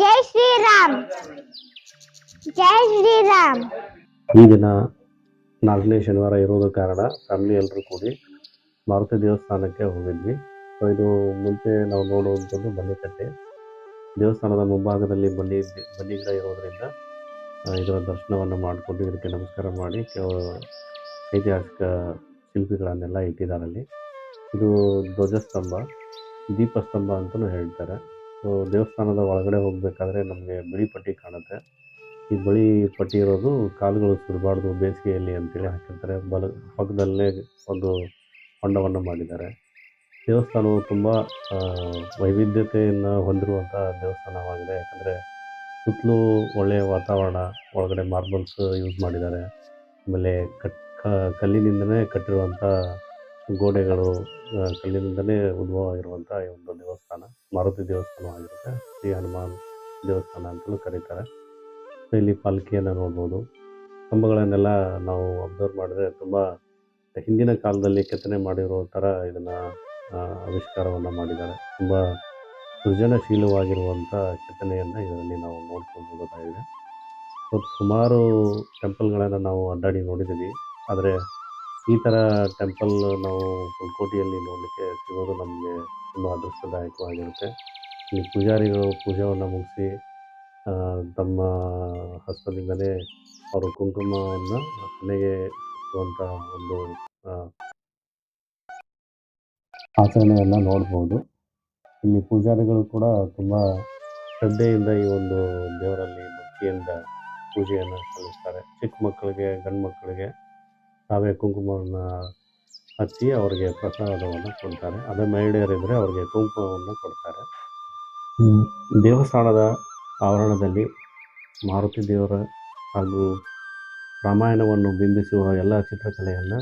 ಜೈ ಶ್ರೀರಾಮ್. ಜೈ ಶ್ರೀರಾಮ್. ಈ ದಿನ ನಾಲ್ಕನೇ ಶನಿವಾರ ಇರೋದ ಕಾರಣ ಫ್ಯಾಮಿಲಿ ಎಲ್ಲರೂ ಕೂಡಿ ಮಾರುತಿ ದೇವಸ್ಥಾನಕ್ಕೆ ಹೋಗಿದ್ವಿ. ಸೊ ಇದು ಮುಂಚೆ ನಾವು ನೋಡುವಂಥದ್ದು ಬನ್ನಿಕಟ್ಟೆ ದೇವಸ್ಥಾನದ ಮುಂಭಾಗದಲ್ಲಿ ಬನ್ನಿ ಬನ್ನಿ ಗಿಡ ಇರೋದರಿಂದ ಇದರ ದರ್ಶನವನ್ನು ಮಾಡಿಕೊಂಡು ಇದಕ್ಕೆ ನಮಸ್ಕಾರ ಮಾಡಿ ಕೆಲವು ಐತಿಹಾಸಿಕ ಶಿಲ್ಪಿಗಳನ್ನೆಲ್ಲ ಇಟ್ಟಿದ್ದಾರೆ ಅಲ್ಲಿ. ಇದು ಧ್ವಜಸ್ತಂಭ, ದೀಪಸ್ತಂಭ ಅಂತಲೂ ಹೇಳ್ತಾರೆ. ಸೊ ದೇವಸ್ಥಾನದ ಒಳಗಡೆ ಹೋಗಬೇಕಾದ್ರೆ ನಮಗೆ ಬಿಳಿ ಪಟ್ಟಿ ಕಾಣುತ್ತೆ. ಈ ಬಿಳಿ ಪಟ್ಟಿ ಇರೋದು ಕಾಲುಗಳು ಸುಡಬಾರ್ದು ಬೇಸಿಗೆಯಲ್ಲಿ ಅಂತೇಳಿ ಹಾಕಿರ್ತಾರೆ. ಬಲ ಪಕ್ಕದಲ್ಲೇ ಒಂದು ಹೊಂಡವನ್ನು ಮಾಡಿದ್ದಾರೆ. ದೇವಸ್ಥಾನವು ತುಂಬ ವೈವಿಧ್ಯತೆಯನ್ನು ಹೊಂದಿರುವಂಥ ದೇವಸ್ಥಾನವಾಗಿದೆ. ಯಾಕಂದರೆ ಸುತ್ತಲೂ ಒಳ್ಳೆಯ ವಾತಾವರಣ, ಒಳಗಡೆ ಮಾರ್ಬಲ್ಸ್ ಯೂಸ್ ಮಾಡಿದ್ದಾರೆ. ಆಮೇಲೆ ಕಟ್ ಕಲ್ಲಿನಿಂದಲೇ ಕಟ್ಟಿರುವಂಥ ಗೋಡೆಗಳು ಕಲ್ಲಿನಿಂದಲೇ ಉದ್ಭವ ಆಗಿರುವಂಥ ಈ ಒಂದು ದೇವಸ್ಥಾನ, ಮಾರುತಿ ದೇವಸ್ಥಾನವಾಗಿರುತ್ತೆ. ಶ್ರೀ ಹನುಮಾನ್ ದೇವಸ್ಥಾನ ಅಂತಲೂ ಕರೀತಾರೆ. ಇಲ್ಲಿ ಪಾಲ್ಕಿಯನ್ನು ನೋಡ್ಬೋದು. ಕಂಬಗಳನ್ನೆಲ್ಲ ನಾವು ಅಬ್ಸರ್ವ್ ಮಾಡಿದ್ರೆ ತುಂಬ ಹಿಂದಿನ ಕಾಲದಲ್ಲಿ ಕೆತ್ತನೆ ಮಾಡಿರೋ ಥರ ಇದನ್ನು ಆವಿಷ್ಕಾರವನ್ನು ಮಾಡಿದ್ದಾರೆ. ತುಂಬ ಸೃಜನಶೀಲವಾಗಿರುವಂಥ ಕೆತ್ತನೆಯನ್ನು ಇದರಲ್ಲಿ ನಾವು ನೋಡ್ಕೊಳ್ಬೋದಾಗಿದೆ ಸೊ, ಸುಮಾರು ಟೆಂಪಲ್ಗಳನ್ನು ನಾವು ಅಡ್ಡಾಡಿ ನೋಡಿದ್ದೀವಿ. ಆದರೆ ಈ ಥರ ಟೆಂಪಲ್ ನಾವು ಕೋಟಿಯಲ್ಲಿ ನೋಡಲಿಕ್ಕೆ ಸಿಗೋದು ನಮಗೆ ತುಂಬ ಅದೃಷ್ಟದಾಯಕವಾಗಿರುತ್ತೆ ಈ ಪೂಜಾರಿಗಳು ಪೂಜೆಯನ್ನು ಮುಗಿಸಿ ತಮ್ಮ ಹಸ್ತದಿಂದಲೇ ಅವರು ಕುಂಕುಮವನ್ನು ಮನೆಗೆ ಹಚ್ಚುವಂಥ ಒಂದು ಆಚರಣೆಯನ್ನು ನೋಡ್ಬೋದು. ಇಲ್ಲಿ ಪೂಜಾರಿಗಳು ಕೂಡ ತುಂಬ ಶ್ರದ್ಧೆಯಿಂದ ಈ ಒಂದು ದೇವರಲ್ಲಿ ಭಕ್ತಿಯಿಂದ ಪೂಜೆಯನ್ನು ಸಲ್ಲಿಸ್ತಾರೆ. ಚಿಕ್ಕ ಮಕ್ಕಳಿಗೆ ಗಂಡು ಮಕ್ಕಳಿಗೆ ತಾವೇ ಕುಂಕುಮವನ್ನು ಹಚ್ಚಿ ಅವರಿಗೆ ಪ್ರಸಾದವನ್ನು ಕೊಡ್ತಾರೆ. ಅದೇ ಮಹಿಳೆಯರಿದ್ದರೆ ಅವರಿಗೆ ಕುಂಕುಮವನ್ನು ಕೊಡ್ತಾರೆ. ದೇವಸ್ಥಾನದ ಆವರಣದಲ್ಲಿ ಮಾರುತಿ ದೇವರ ಹಾಗೂ ರಾಮಾಯಣವನ್ನು ಬಿಂಬಿಸುವ ಎಲ್ಲ ಚಿತ್ರಕಲೆಯನ್ನು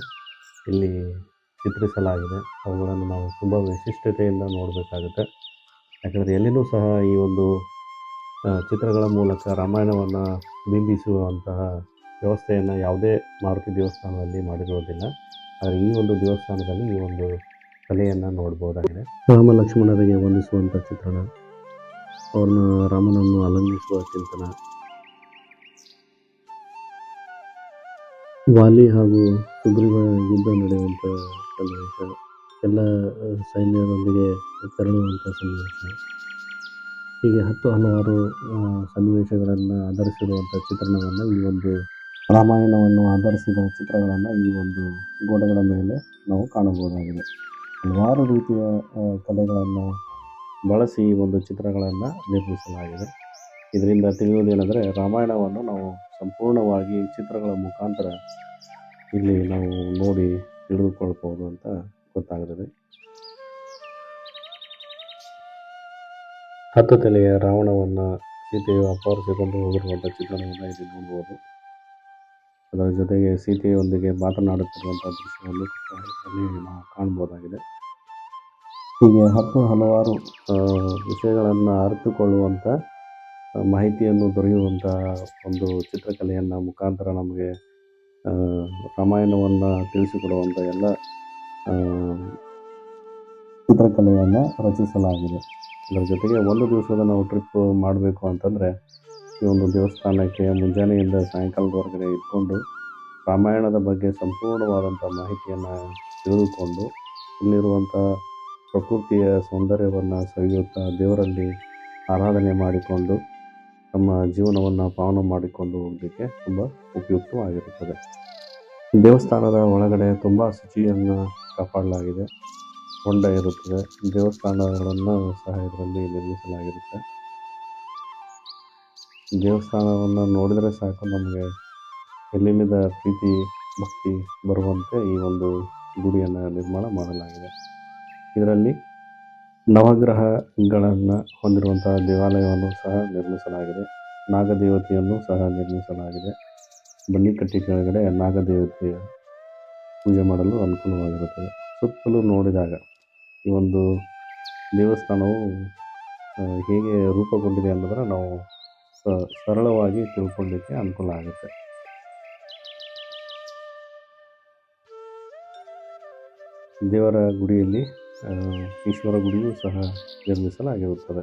ಇಲ್ಲಿ ಚಿತ್ರಿಸಲಾಗಿದೆ. ಅವುಗಳನ್ನು ನಾವು ತುಂಬ ವಿಶಿಷ್ಟತೆಯಿಂದ ನೋಡಬೇಕಾಗುತ್ತೆ. ಯಾಕಂದರೆ ಎಲ್ಲಿನೂ ಸಹ ಈ ಒಂದು ಚಿತ್ರಗಳ ಮೂಲಕ ರಾಮಾಯಣವನ್ನು ಬಿಂಬಿಸುವಂತಹ ವ್ಯವಸ್ಥೆಯನ್ನು ಯಾವುದೇ ಮಾರುತಿ ದೇವಸ್ಥಾನದಲ್ಲಿ ಮಾಡಿರುವುದಿಲ್ಲ ಆದರೆ ಈ ಒಂದು ದೇವಸ್ಥಾನದಲ್ಲಿ ಈ ಒಂದು ಕಲೆಯನ್ನು ನೋಡ್ಬೋದಾಗಿದೆ. ರಾಮ ಲಕ್ಷ್ಮಣರಿಗೆ ವಂದಿಸುವಂಥ ಚಿತ್ರಣ, ಅವ್ರನ್ನ ರಾಮನನ್ನು ಅಲಂಕಿಸುವ ಚಿಂತನ, ವಾಲಿ ಹಾಗೂ ಸುಗ್ರೀವ ಯುದ್ಧ ನಡೆಯುವಂಥ ಸನ್ನಿವೇಶ, ಎಲ್ಲ ಸೈನ್ಯದೊಂದಿಗೆ ತೆರಳುವಂಥ ಸನ್ನಿವೇಶ. ಹೀಗೆ ಹತ್ತು ಹಲವಾರು ಸನ್ನಿವೇಶಗಳನ್ನು ಆಧರಿಸಿರುವಂಥ ಚಿತ್ರಣವನ್ನು ಈ ಒಂದು ರಾಮಾಯಣವನ್ನು ಆಧರಿಸಿದ ಚಿತ್ರಗಳನ್ನು ಈ ಒಂದು ಗೋಡೆಗಳ ಮೇಲೆ ನಾವು ಕಾಣಬಹುದಾಗಿದೆ. ಹಲವಾರು ರೀತಿಯ ಕಲೆಗಳನ್ನು ಬಳಸಿ ಒಂದು ಚಿತ್ರಗಳನ್ನು ನಿರ್ಮಿಸಲಾಗಿದೆ. ಇದರಿಂದ ತಿಳಿಯುವುದೇನೆಂದರೆ ರಾಮಾಯಣವನ್ನು ನಾವು ಸಂಪೂರ್ಣವಾಗಿ ಚಿತ್ರಗಳ ಮುಖಾಂತರ ಇಲ್ಲಿ ನಾವು ನೋಡಿ ತಿಳಿದುಕೊಳ್ಬೋದು ಅಂತ ಗೊತ್ತಾಗುತ್ತದೆ ಹತ್ತು ತಲೆಯ ರಾವಣವನ್ನು ಸೀತೆಯು ಅಪಹರಿಸಿಕೊಂಡು ಹೋಗಿರುವಂಥ ಚಿತ್ರಣವನ್ನು ಇಲ್ಲಿ ನೋಡ್ಬೋದು. ಅದರ ಜೊತೆಗೆ ಸೀತೆಯೊಂದಿಗೆ ಮಾತನಾಡುತ್ತಿರುವಂಥ ದೃಶ್ಯವನ್ನು ನಾವು ಕಾಣ್ಬೋದಾಗಿದೆ ಹೀಗೆ ಹತ್ತು ಹಲವಾರು ವಿಷಯಗಳನ್ನು ಅರಿತುಕೊಳ್ಳುವಂಥ ಮಾಹಿತಿಯನ್ನು ದೊರೆಯುವಂಥ ಒಂದು ಚಿತ್ರಕಲೆಯನ್ನು ಮುಖಾಂತರ ನಮಗೆ ರಾಮಾಯಣವನ್ನು ತಿಳಿಸಿಕೊಡುವಂಥ ಎಲ್ಲ ಚಿತ್ರಕಲೆಯನ್ನು ರಚಿಸಲಾಗಿದೆ. ಅದರ ಜೊತೆಗೆ ಒಂದು ದಿವಸದ ನಾವು ಟ್ರಿಪ್ ಮಾಡಬೇಕು ಅಂತಂದರೆ ಈ ಒಂದು ದೇವಸ್ಥಾನಕ್ಕೆ ಮುಂಜಾನೆಯಿಂದ ಸಾಯಂಕಾಲದವರೆಗೆ ಇಟ್ಕೊಂಡು ರಾಮಾಯಣದ ಬಗ್ಗೆ ಸಂಪೂರ್ಣವಾದಂಥ ಮಾಹಿತಿಯನ್ನು ತಿಳಿದುಕೊಂಡು ಇಲ್ಲಿರುವಂಥ ಪ್ರಕೃತಿಯ ಸೌಂದರ್ಯವನ್ನು ಸವಿಯುತ್ತಾ ದೇವರಲ್ಲಿ ಆರಾಧನೆ ಮಾಡಿಕೊಂಡು ತಮ್ಮ ಜೀವನವನ್ನು ಪಾವನ ಮಾಡಿಕೊಂಡು ಹೋಗಲಿಕ್ಕೆ ತುಂಬ ಉಪಯುಕ್ತವಾಗಿರುತ್ತದೆ. ದೇವಸ್ಥಾನದ ಒಳಗಡೆ ತುಂಬ ಶುಚಿಯನ್ನು ಕಾಪಾಡಲಾಗಿದೆ. ಹೊಂಡ ಇರುತ್ತದೆ. ದೇವಸ್ಥಾನಗಳನ್ನು ಸಹ ಇದರಲ್ಲಿ ನಿರ್ಮಿಸಲಾಗಿರುತ್ತೆ. ದೇವಸ್ಥಾನವನ್ನು ನೋಡಿದರೆ ಸಾಕು ನಮಗೆ. ಎಲ್ಲಿಲ್ಲದ ಪ್ರೀತಿ, ಭಕ್ತಿ ಬರುವಂತೆ ಈ ಒಂದು ಗುಡಿಯನ್ನು ನಿರ್ಮಾಣ ಮಾಡಲಾಗಿದೆ. ಇದರಲ್ಲಿ ನವಗ್ರಹಗಳನ್ನು ಹೊಂದಿರುವಂತಹ ದೇವಾಲಯವನ್ನು ಸಹ ನಿರ್ಮಿಸಲಾಗಿದೆ. ನಾಗದೇವತೆಯನ್ನು ಸಹ ನಿರ್ಮಿಸಲಾಗಿದೆ. ಬನ್ನಿಕಟ್ಟಿ ಕೆಳಗಡೆ ನಾಗದೇವತೆಯ ಪೂಜೆ ಮಾಡಲು ಅನುಕೂಲವಾಗಿರುತ್ತದೆ. ಸುತ್ತಲೂ ನೋಡಿದಾಗ ಈ ಒಂದು ದೇವಸ್ಥಾನವು ಹೇಗೆ ರೂಪುಗೊಂಡಿದೆ ಅನ್ನೋದನ್ನು ನಾವು ಸರಳವಾಗಿ ತಿಳ್ಕೊಳ್ಳಿಕ್ಕೆ ಅನುಕೂಲ ಆಗುತ್ತೆ. ದೇವರ ಗುಡಿಯಲ್ಲಿ ಈಶ್ವರ ಗುಡಿಯೂ ಸಹ ನಿರ್ಮಿಸಲಾಗಿರುತ್ತದೆ.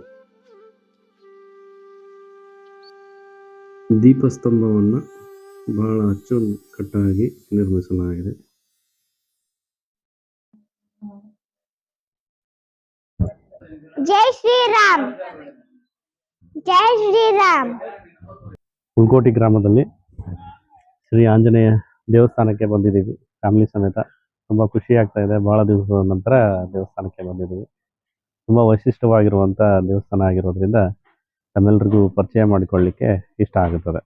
ದೀಪಸ್ತಂಭವನ್ನು ಬಹಳ ಅಚ್ಚುಕಟ್ಟಾಗಿ ನಿರ್ಮಿಸಲಾಗಿದೆ. ಜೈ ಶ್ರೀರಾಮ್. ಹುಲ್ಕೋಟಿ ಗ್ರಾಮದಲ್ಲಿ ಶ್ರೀ ಆಂಜನೇಯ ದೇವಸ್ಥಾನಕ್ಕೆ ಬಂದಿದ್ದೀವಿ. ಫ್ಯಾಮಿಲಿ ಸಮೇತ ತುಂಬ ಖುಷಿ ಆಗ್ತಾ ಇದೆ. ಬಹಳ ದಿವಸದ ನಂತರ ದೇವಸ್ಥಾನಕ್ಕೆ ಬಂದಿದ್ದೀವಿ. ತುಂಬ ವೈಶಿಷ್ಟ್ಯವಾಗಿರುವಂಥ ದೇವಸ್ಥಾನ ಆಗಿರೋದ್ರಿಂದ ತಮ್ಮೆಲ್ಲರಿಗೂ ಪರಿಚಯ ಮಾಡಿಕೊಳ್ಳಿಕ್ಕೆ ಇಷ್ಟ ಆಗುತ್ತದೆ.